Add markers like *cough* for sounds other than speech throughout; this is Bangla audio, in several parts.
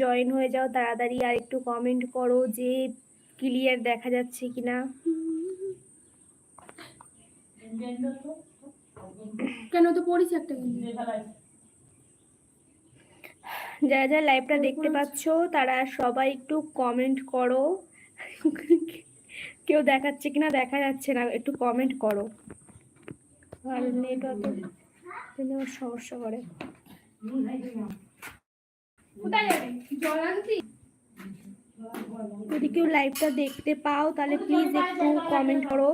জয়েন হয়ে যাও তাড়াতাড়ি আর একটু কমেন্ট করো যে ক্লিয়ার দেখা যাচ্ছে কিনা। কেন তো পড়েছি একটা যারা যারা লাইভটা দেখতে পাচ্ছ তারা সবাই একটু কমেন্ট করো। কেউ দেখাচ্ছে কিনা দেখা যাচ্ছে না একটু কমেন্ট করো। আর নেটওয়ার্কে সমস্যা করে। কোথায় যাবে? জল আনছি যদি কেউ লাইভটা দেখতে পাও তাহলে প্লিজ একটু কমেন্ট করো।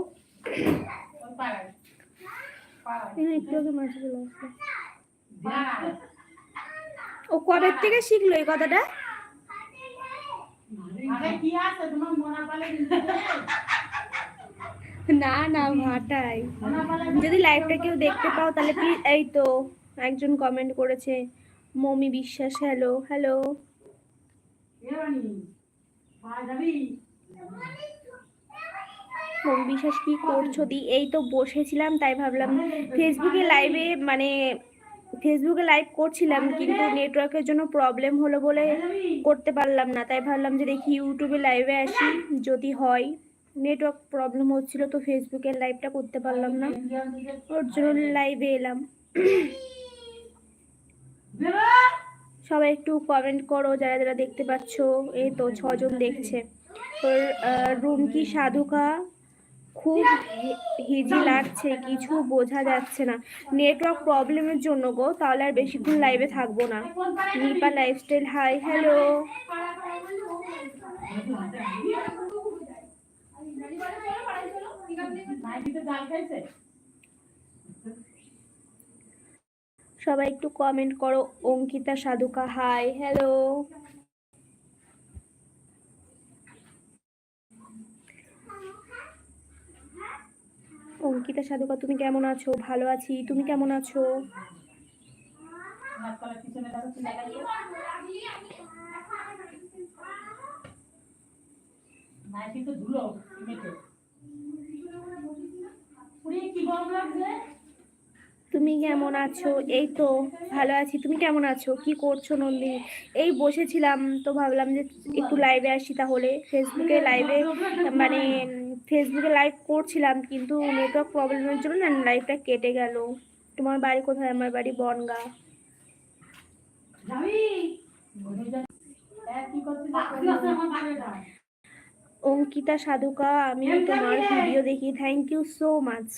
একটু আগে মাঝে চলে আসলো। ও কবে থেকে শিখলো এই কথাটা? না না ভাটাই। যদি লাইভটা কেউ দেখতে পাও তাহলে প্লিজ এই তো একজন কমেন্ট করেছে। মমি বিশ্বাস হ্যালো হ্যালো মমি বিশ্বাস, কি করছ? দি, এই তো বসেছিলাম, তাই ভাবলাম ফেসবুকে লাইভে মানে ফেসবুকে লাইভ করছিলাম, কিন্তু নেটওয়ার্কের জন্য প্রবলেম হলো বলে করতে পারলাম না। তাই ভাবলাম যে দেখি ইউটিউবে লাইভে আসি, যদি হয়। নেটওয়ার্ক প্রবলেম হচ্ছিল, তো ফেসবুকে লাইভটা করতে পারলাম না। ওর জন্য লাইভে এলাম। সবাই একটু কমেন্ট করো, যারা যারা দেখতে পাচ্ছ। এই তো ছজন দেখছে। তোর রুম কি সাধুকা? খুব হিজি লাগছে, কিছু বোঝা যাচ্ছে না। নেটওয়ার্ক প্রবলেমের জন্য গো, তাহলে আর বেশিক্ষণ লাইভে থাকব না। নিপা লাইফস্টাইল হাই হ্যালো সবাই একটু কমেন্ট করো। অঙ্কিতা সাধুকা হাই হ্যালো অঙ্কিতা সাধুকা, তুমি কেমন আছো? ভালো আছি। তুমি কেমন আছো? তুমি কেমন আছো? এই তো, ভালো আছি। তুমি কেমন আছো? কি করছ নন্দিনী? এই বসেছিলাম তো ভাবলাম যে একটু লাইভে আসি তাহলে। ফেসবুকে লাইভে মানে ফেসবুকে লাইভ করছিলাম কিন্তু নেটওয়ার্ক প্রবলেমের জন্য না লাইভটা কেটে গেল। তোমার বাড়ি কোথায়? আমার বাড়ি বনগা। অঙ্কিতা সাধুকা, আমি তোমার ভিডিও দেখি। থ্যাংক ইউ সো মাচ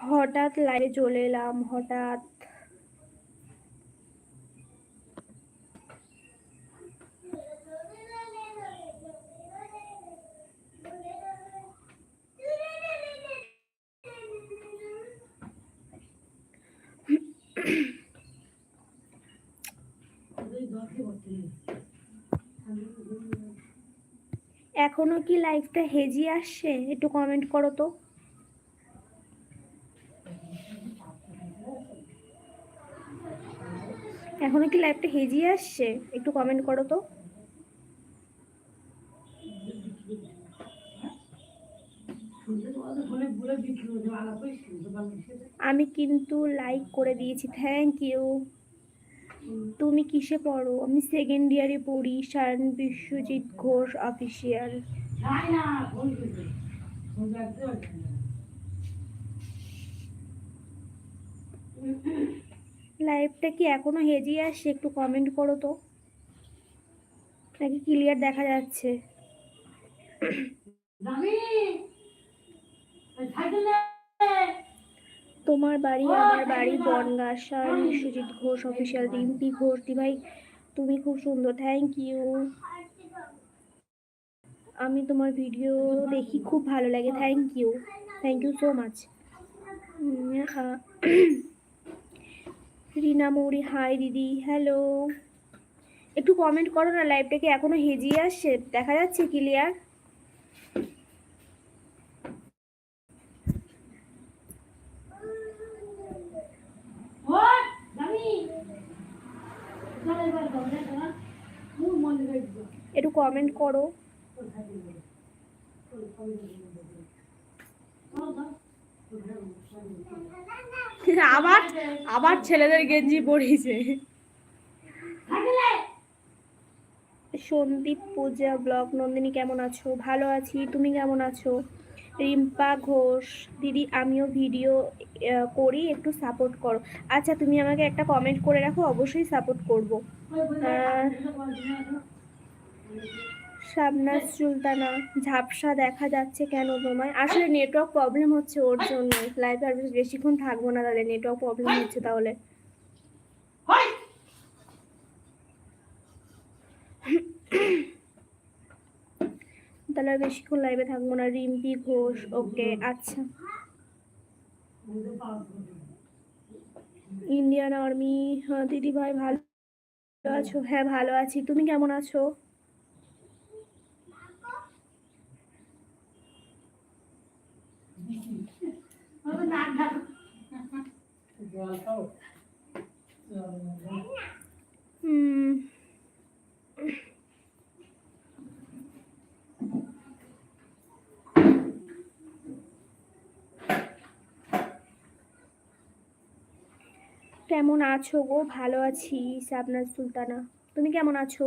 হঠাৎ লাইভে চলে এলাম হঠাৎ এখনও কি লাইভটা হেজি আসছে? একটু কমেন্ট করো তো। এখনও কি লাইভটা হেজি আসছে? একটু কমেন্ট করো তো। আমি কিন্তু লাইক করে দিয়েছি। থ্যাংক ইউ তুমি কিসে পড়ো? আমি সেকেন্ড ইয়ারে পড়ি সায়ন বিশ্বজিৎ ঘোষ অফিসিয়াল লাইভটা কি এখনও হেজি আসছে? একটু কমেন্ট করো তো। নাকি ক্লিয়ার দেখা যাচ্ছে? তোমার বাড়ি আমার বাড়ি বনগা সায়ন বিশ্বজিৎ ঘোষ অফিসিয়াল রিম্পি ঘোষ দি ভাই তুমি খুব সুন্দর। থ্যাংক ইউ আমি তোমার ভিডিও দেখি খুব ভালো লাগে। Thank you thank you so much Rina Mouri hi দিদি। হ্যালো একটু কমেন্ট করো না লাইভটা কি এখনও হেজিয়ে আসছে? দেখা যাচ্ছে ক্লিয়ার একটু কমেন্ট করো। আবার আবার ছেলেদের গেঞ্জি পরিয়েছে সন্দীপ পূজা ব্লগ, নন্দিনী কেমন আছো? ভালো আছি, তুমি কেমন আছো? রিম্পা ঘোষ, দিদি আমিও ভিডিও করি, একটু সাপোর্ট করো। আচ্ছা তুমি আমাকে একটা কমেন্ট করে রাখো, অবশ্যই সাপোর্ট করব। শাবনাজ সুলতানা, ঝাপসা দেখা যাচ্ছে কেন তোমায়? আসলে নেটওয়ার্ক প্রবলেম হচ্ছে ওর জন্য লাইভে আর বেশিক্ষণ থাকব না তাহলে নেটওয়ার্ক প্রবলেম হচ্ছে তাহলে। তাহলে আর বেশিক্ষণ লাইভে থাকব না। রিম্পি, ঘোষ, ওকে আচ্ছা। ইন্ডিয়ান আর্মি হ্যাঁ দিদি ভাই, ভালো আছো? হ্যাঁ ভালো আছি। তুমি কেমন আছো? হুম। কেমন আছো গো? ভালো আছি আপনার সুলতানা। তুমি কেমন আছো?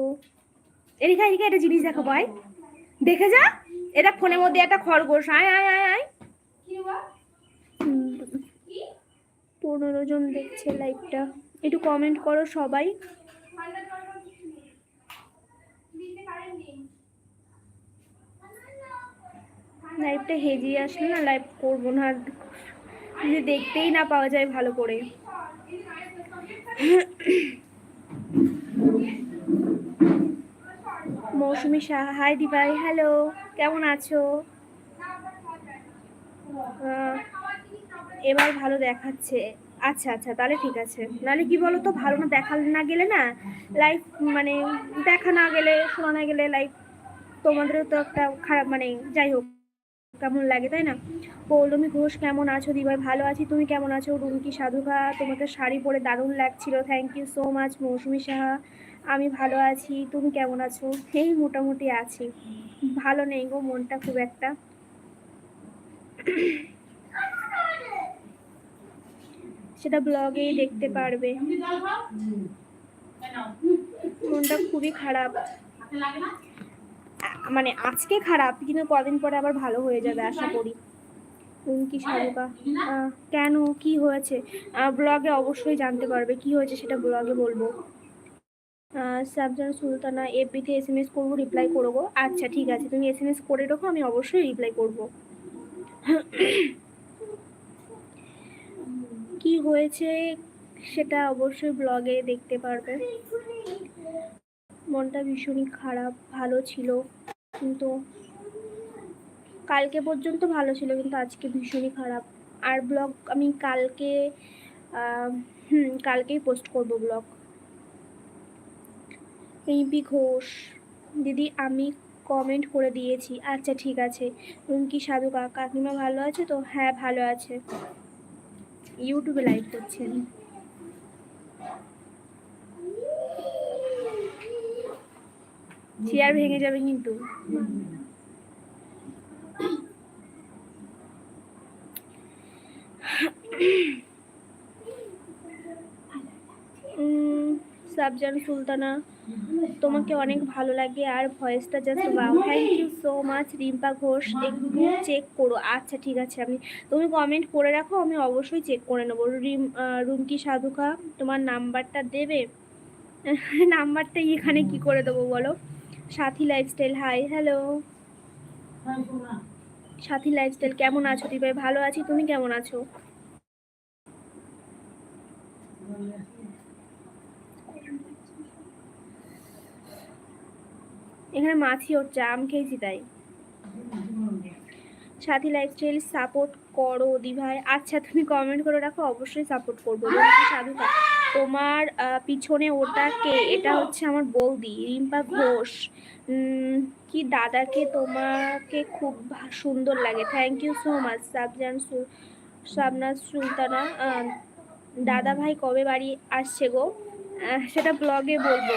এদিকে এদিকে একটা জিনিস দেখো ভাই দেখে যা এটা ফোনের মধ্যে একটা খরগোশ। আয় আয় আয় আয়। পনেরো জন দেখছে লাইভটা একটু কমেন্ট করো সবাই। লাইভটা হেজিয়ে আসলে না লাইভ করব না। যদি দেখতেই না পাওয়া যায় ভালো করে। মৌসুমি সাহা হাই দিভাই হ্যালো, কেমন আছো? এবার ভালো দেখাচ্ছে। আচ্ছা আচ্ছা তাহলে ঠিক আছে। নাহলে কি বলো তো ভালো না দেখা না গেলে না লাইফ মানে দেখা না গেলে, শোনা না গেলে লাইফ তোমাদেরও তো একটা খারাপ মানে যাই হোক। কেমন লাগে, তাই না? পৌলমী ঘোষ কেমন আছো? দিভাই, ভালো আছি। তুমি কেমন আছো? রুমকি সাধুকা তোমাকে শাড়ি পরে দারুণ লাগছিল। Thank you so much Mousumi Saha. আমি ভালো আছি। তুমি কেমন আছো? এই মোটামুটি আছি। ভালো নেই গো, মনটা খুব একটা। সেটা ব্লগেই দেখতে পারবে। মনটা খুবই খারাপ। মানে আজকে খারাপ, কিন্তু কদিন পরে আবার ভালো হয়ে যাবে আশা করি। কি সারুকা কেন? কি হয়েছে? ব্লগে অবশ্যই জানতে পারবে। কি হয়েছে সেটা ব্লগে বলব। সাবজান সুলতানা, এফবিতে এস এম এস করব রিপ্লাই করব। আচ্ছা ঠিক আছে। তুমি এস এম এস করে রাখো, আমি অবশ্যই রিপ্লাই করব। কি হয়েছে সেটা অবশ্যই ব্লগে দেখতে পারবে। মনটা ভীষণই খারাপ, ভালো ছিল। কিন্তু কালকে পর্যন্ত ভালো ছিল, কিন্তু আজকে ভীষণই খারাপ। আর ব্লগ আমি কালকে কালকেই পোস্ট করব ব্লগ রিম্পি ঘোষ, দিদি আমি কমেন্ট করে দিয়েছি। আচ্ছা ঠিক আছে। রুমকি, সাধু কাকিমা ভালো আছে তো? হ্যাঁ ভালো আছে। ইউটিউবে লাইভ করছেন। চেয়ার ভেঙে যাবে কিন্তু। সাবজান সুলতানা, তোমাকে অনেক ভালো লাগে আর ভয়েসটা just wow thank you so much Rimpa Ghosh. একটু চেক করো। আচ্ছা ঠিক আছে। আমি, তুমি কমেন্ট করে রাখো, আমি অবশ্যই চেক করে নেব। রিম রুমকি সাধুকা, তোমার নাম্বারটা দেবে? *laughs* নাম্বারটা এখানে কি করে দেবো বলো? Sathi lifestyle hi hello Sathi lifestyle কেমন আছো দিভাই ভালো আছি, তুমি কেমন আছো? এখানে মাছি হচ্ছে আম খেয়েছি তাই। সাথী লাইফস্টাইল সাপোর্ট করো দিভাই। আচ্ছা তুমি কমেন্ট করে রাখো, অবশ্যই সাপোর্ট করব। সাধুকা তোমার পিছনে ওটা কে? এটা হচ্ছে আমার বৌদি রিম্পা ঘোষ। কি দাদাকে তোমাকে খুব সুন্দর লাগে। Thank you so much Sabjan সু- শাবনাজ সুলতানা। দাদা ভাই কবে বাড়ি আসছে গো? সেটা ব্লগে বলব।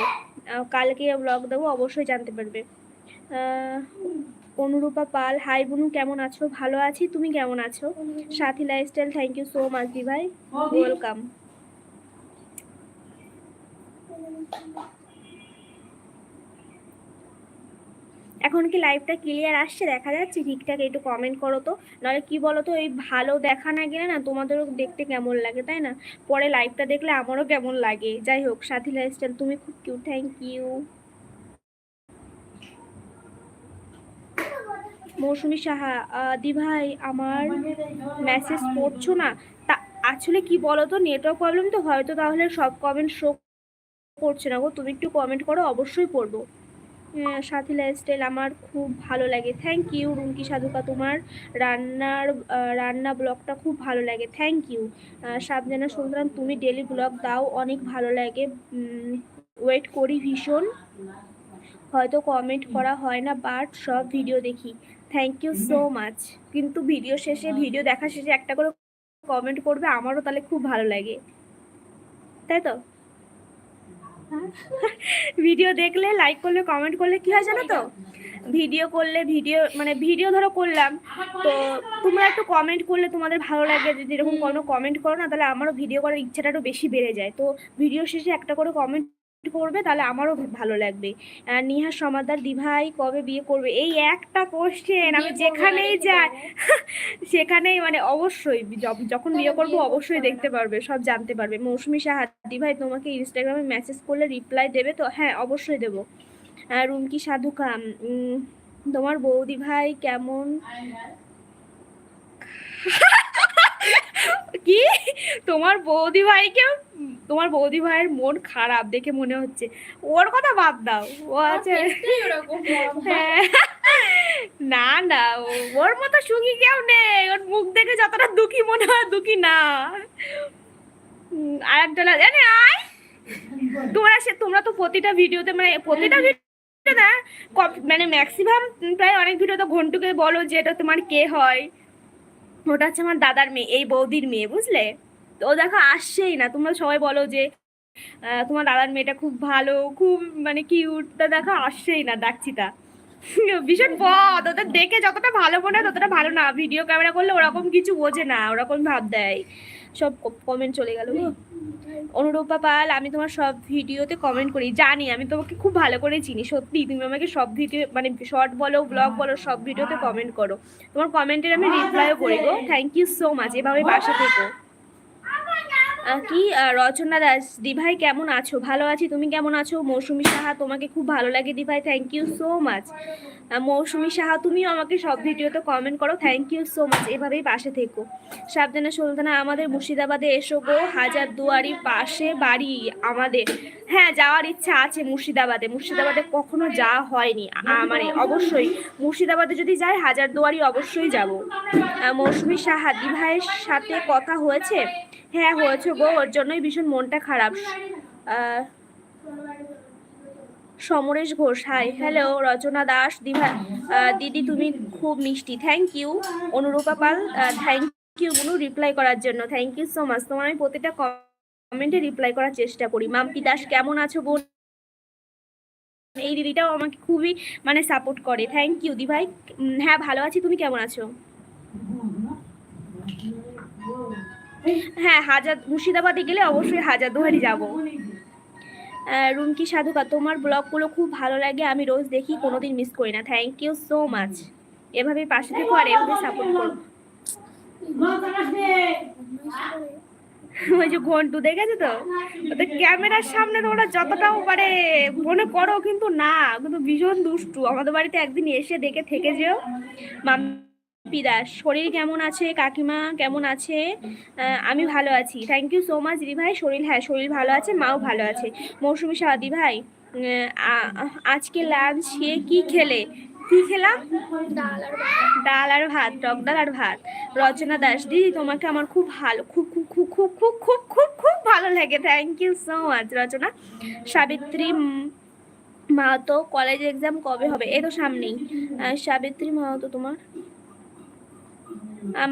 কালকে ব্লগ দেবো অবশ্যই জানতে পারবে। আহ, অনুরূপা পাল হাই বুনু কেমন আছো? ভালো আছি তুমি কেমন আছো? Sathi lifestyle thank you so much দি ভাই ওয়েলকাম এখন কি লাইভটা ক্লিয়ার আসছে? দেখা যাচ্ছে, ঠিকঠাক একটু কমেন্ট করো তো। নাহলে কি বলো তো এই ভালো দেখা না গেলে না তোমাদেরও দেখতে কেমন লাগে, তাই না? পরে লাইভটা দেখলে আমারও কেমন লাগে। যাই হোক, সাথী লাইফস্টাইল তুমি খুব cute thank you Mousumi Saha দি ভাই আমার মেসেজ পড়ছো না? তা, আসলে কি বলো তো নেটওয়ার্ক প্রবলেম তো, হয়তো তাহলে সব কমেন্ট শো করছে না গো। তুমি একটু কমেন্ট করো, অবশ্যই পড়ব। সাথী লাইফস্টাইল আমার খুব ভালো লাগে। থ্যাংক ইউ রুমকি সাধুকা তোমার। রান্নার রান্না ব্লগটা খুব ভালো লাগে। থ্যাংক ইউ সাবজানা সুলতান তুমি ডেলি ব্লগ দাও, অনেক ভালো লাগে। ওয়েট করি ভীষণ। হয়তো কমেন্ট করা হয় না বাট সব ভিডিও দেখি। থ্যাংক ইউ সো মাচ কিন্তু ভিডিও শেষে ভিডিও দেখা শেষে একটা করে কমেন্ট করবে, আমারও তাহলে খুব ভালো লাগে। তাই তো? ভিডিও দেখলে লাইক করলে কমেন্ট করলে কি হয় জানো তো? ভিডিও করলে, ভিডিও মানে ভিডিও ধরো করলাম, তো তোমরা একটু কমেন্ট করলে তোমাদের ভালো লাগে। যদি এরকম কোনো কমেন্ট করো না, তাহলে আমারও ভিডিও করার ইচ্ছাটা একটু বেশি বেড়ে যায়। তো ভিডিও শেষে একটা করে কমেন্ট করবে তাহলে আমারও ভালো লাগবে। নিহা সমাদার দিভাই কবে বিয়ে করবে? এই একটা কোশ্চেন আমি যেখানেই যাই *laughs* সেখানেই মানে অবশ্যই যখন বিয়ে করব অবশ্যই দেখতে পারবে সব জানতে পারবে। মৌসুমি সাহা দিভাই তোমাকে ইনস্টাগ্রামে মেসেজ করলে রিপ্লাই দেবে তো? হ্যাঁ অবশ্যই দেবো। রুমকি সাধুকা উম, তোমার বৌদি ভাই কেমন? *laughs* কি? তোমার বৌদি ভাইকে তোমার বৌদি ভাইয়ের মন খারাপ দেখে মনে হচ্ছে। ওর কথা বাদ দাও। ও আছে। হ্যাঁ। না না ওর মতো সুখী কেউ নেই। ওর মুখ দেখে যতটা দুঃখী মনে হয় দুঃখী না। আর আছে, জানে আয়। তোমরা সে তোমরা তো প্রতিটা ভিডিওতে মানে প্রতিটা ভিডিও না মানে ম্যাক্সিমাম প্রায় অনেক ভিডিওতে ঘন্টুকে বলো যে এটা তোমার কে হয়? ওটা হচ্ছে আমার দাদার মেয়ে, এই বৌদির মেয়ে, বুঝলে? তো দেখো আসছেই না। তোমরা সবাই বলো যে তোমার দাদার মেয়েটা খুব ভালো, খুব মানে কিউট তা দেখো আসছেই না ডাকছি তা। *laughs* ভীষণ পদ ওদের দেখে যতটা ভালো মনে হয় ততটা ভালো না। ভিডিও ক্যামেরা করলে ওরকম কিছু বোঝে না, ওরকম ভাব দেয়। সব কমেন্ট চলে গেল অনুরূপা পাল, আমি তোমার সব ভিডিওতে কমেন্ট করি। জানি, আমি তোমাকে খুব ভালো করে চিনি, সত্যি। তুমি আমাকে সব ভিডিও মানে শর্ট বলো ব্লগ বলো, সব ভিডিওতে কমেন্ট করো। তোমার কমেন্টের আমি রিপ্লাইও করি গো। থ্যাংক ইউ সো মাচ এভাবে পাশে থেকো। কি রচনা দাস, দিভাই কেমন আছো? ভালো আছি, তুমি কেমন আছো? মৌসুমি সাহা, তোমাকে খুব ভালো লাগে দিভাই thank you so much Mousumi Saha, তুমিও আমাকে সব ভিডিওতে কমেন্ট করো। থ্যাংক ইউ সো মাচ এভাবেই পাশে থেকো। সাবধানে সুলতানা, আমাদের মুর্শিদাবাদে এসো গো। হাজার দুয়ারির পাশে বাড়ি আমাদের। হ্যাঁ যাওয়ার ইচ্ছা আছে মুর্শিদাবাদে। মুর্শিদাবাদে কখনো যাওয়া হয়নি। মানে অবশ্যই মুর্শিদাবাদে যদি যাই, হাজার দুয়ারি অবশ্যই যাব। মৌসুমী সাহা, দিভাইয়ের সাথে কথা হয়েছে? হ্যাঁ হয়েছে গো। ওর জন্যই ভীষণ মনটা খারাপ। সমরেশ ঘোষ হাই হ্যালো রচনা দাস, দিভা দিদি, তুমি খুব মিষ্টি thank you Anurupa Pal thank you বুনু রিপ্লাই করার জন্য থ্যাংক ইউ সো মাচ তোমার আমি প্রতিটা কমেন্টে রিপ্লাই করার চেষ্টা করি। মাম্পি দাস, কেমন আছো বোন? এই দিদিটাও আমাকে খুবই মানে সাপোর্ট করে থ্যাংক ইউ দি ভাই হ্যাঁ ভালো আছি, তুমি কেমন আছো? হ্যাঁ হাজার, মুর্শিদাবাদে গেলে অবশ্যই হাজার দুহারি যাব। রুমকি সাধুকা, তোমার ব্লগগুলো খুব ভালো লাগে, আমি রোজ দেখি, কোনোদিন মিস করি না। থ্যাংক ইউ সো মাচ এভাবে পাশে থেকো আর এভাবে সাপোর্ট করো। ওই যে ঘন্টু, দেখেছ তো? ক্যামেরার সামনে তোমরা যতটাও পারে মনে করো কিন্তু না, কিন্তু ভীষণ দুষ্টু। আমাদের বাড়িতে একদিন এসে দেখে থেকে যেও। মাম্পি দাস শরীর কেমন আছে কাকিমা? কেমন আছে? আমি ভালো আছি। থ্যাংক ইউ সো মাচ দি ভাই। শরীর হ্যাঁ শরীর ভালো আছে মাও ভালো আছে। মৌসুমি সাদি ভাই আজকে লাঞ্চে কি খেলে? কি খেলাম? ডাল আর ভাত। টক ডাল আর ভাত। রচনা দাস দিদি তোমাকে আমার খুব ভালো খুব খুব খুব খুব খুব খুব খুব খুব ভালো লাগে। Thank you so much Rachana. Sabitri Mahato college exam কবে হবে? এই তো সামনেই। সাবিত্রী মাহাতো তোমার?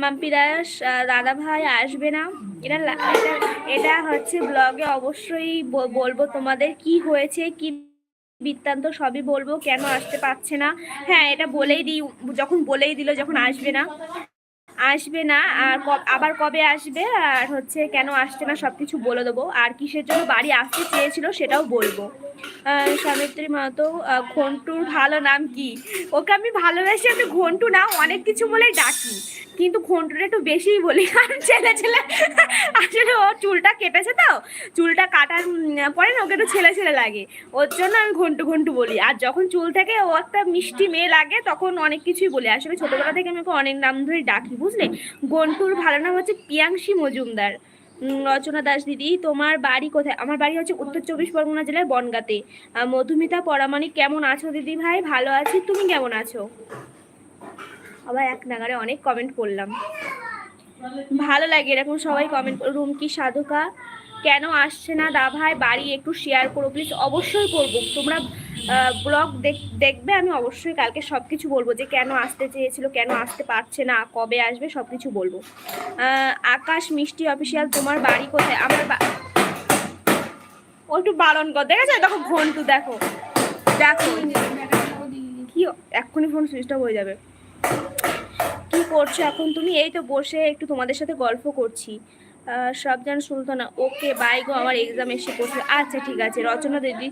মাম্পি দাস দাদা ভাই আসবে না। এটা এটা হচ্ছে ব্লগে অবশ্যই বলব তোমাদের কি হয়েছে, কি বৃত্তান্ত সবই বলব, কেন আসতে পারছে না। হ্যাঁ এটা বলেই দিই, যখন বলেই দিল যখন আসবে না। আসবে না, আর আবার কবে আসবে, আর হচ্ছে কেন আসছে না সব কিছু বলে দেবো। আর কিসের জন্য বাড়ি আসতে চেয়েছিল সেটাও বলব। সাবিত্রী মাহাতো ঘন্টুর ভালো নাম কি? ওকে আমি ভালোবাসি আমি ঘন্টু না, অনেক কিছু বলে ডাকি। কিন্তু ঘন্টুটা একটু বেশিই বলি, কারণ ছেলে ছেলে, আসলে ও চুলটা কেটেছে তো, চুলটা কাটার পরে না ওকে একটু ছেলে ছেলে লাগে। ওর জন্য আমি ঘন্টু ঘন্টু বলি। আর যখন চুল থেকে ও একটা মিষ্টি মেয়ে লাগে, তখন অনেক কিছুই বলি। আসলে ছোটবেলা থেকে আমি ওকে অনেক নাম ধরে ডাকি বুঝলে? গন্টুর ভালো নাম হচ্ছে পিয়াংশী মজুমদার। রচনা দাস দিদি, তোমার বাড়ি কোথায়? আমার বাড়ি হচ্ছে উত্তর চব্বিশ পরগনা জেলার বনগাঁতে। মধুমিতা পরামানিক কেমন আছো দিদি ভাই? ভালো আছি, তুমি কেমন আছো? আবার এক নাগারে অনেক কমেন্ট করলাম। ভালো লাগে এরকম সবাই কমেন্ট রুম রুমকি সাধুকা? কেন আসছে না দা ভাই? বাড়ি একটু শেয়ার করো প্লিজ অবশ্যই করব। তোমরা ব্লগ দেখবে, আমি অবশ্যই কালকে সব কিছু বলব যে কেন আসতে চেয়েছিল, কেন আসতে পারছে না, কবে আসবে সব কিছু বলব আকাশ মিষ্টি অফিসিয়াল, তোমার বাড়ি কোথায়? আমার একটু বারণ কর দেখেছ দেখো ঘন্টু, দেখো। দেখো। কি, এক্ষুনি ফোন সুইচ অফ হয়ে যাবে। কি করছ এখন তুমি? এই তো বসে একটু তোমাদের সাথে গল্প করছি। সবজান সুলতানা, ওকে বাই গো, আমার এক্সাম এসে পড়ছে। আচ্ছা ঠিক আছে, রচনা দিদি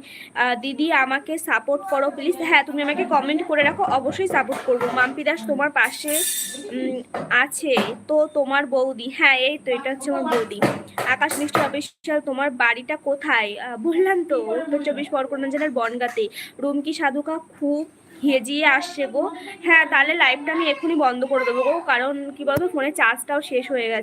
দিদি আমাকে সাপোর্ট করো প্লিজ হ্যাঁ তুমি আমাকে কমেন্ট করে রাখো, অবশ্যই সাপোর্ট করব। মাম্পি দাস তোমার পাশে আছে। তো তোমার বৌদি হ্যাঁ এই তো, এটা হচ্ছে আমার বৌদি। আকাশ মিষ্টি অফিসিয়াল, তোমার বাড়িটা কোথায়? বললাম তো, উত্তর চব্বিশ পরগনা জেলার বনগাতে। রুমকি সাধুকা খুব হেজিয়ে আসছে গো? হ্যাঁ তাহলে লাইভটা আমি এক্ষুনি বন্ধ করে দেবো গো, কারণ কি বলতো ফোনে চার্জটাও শেষ হয়ে গেছে।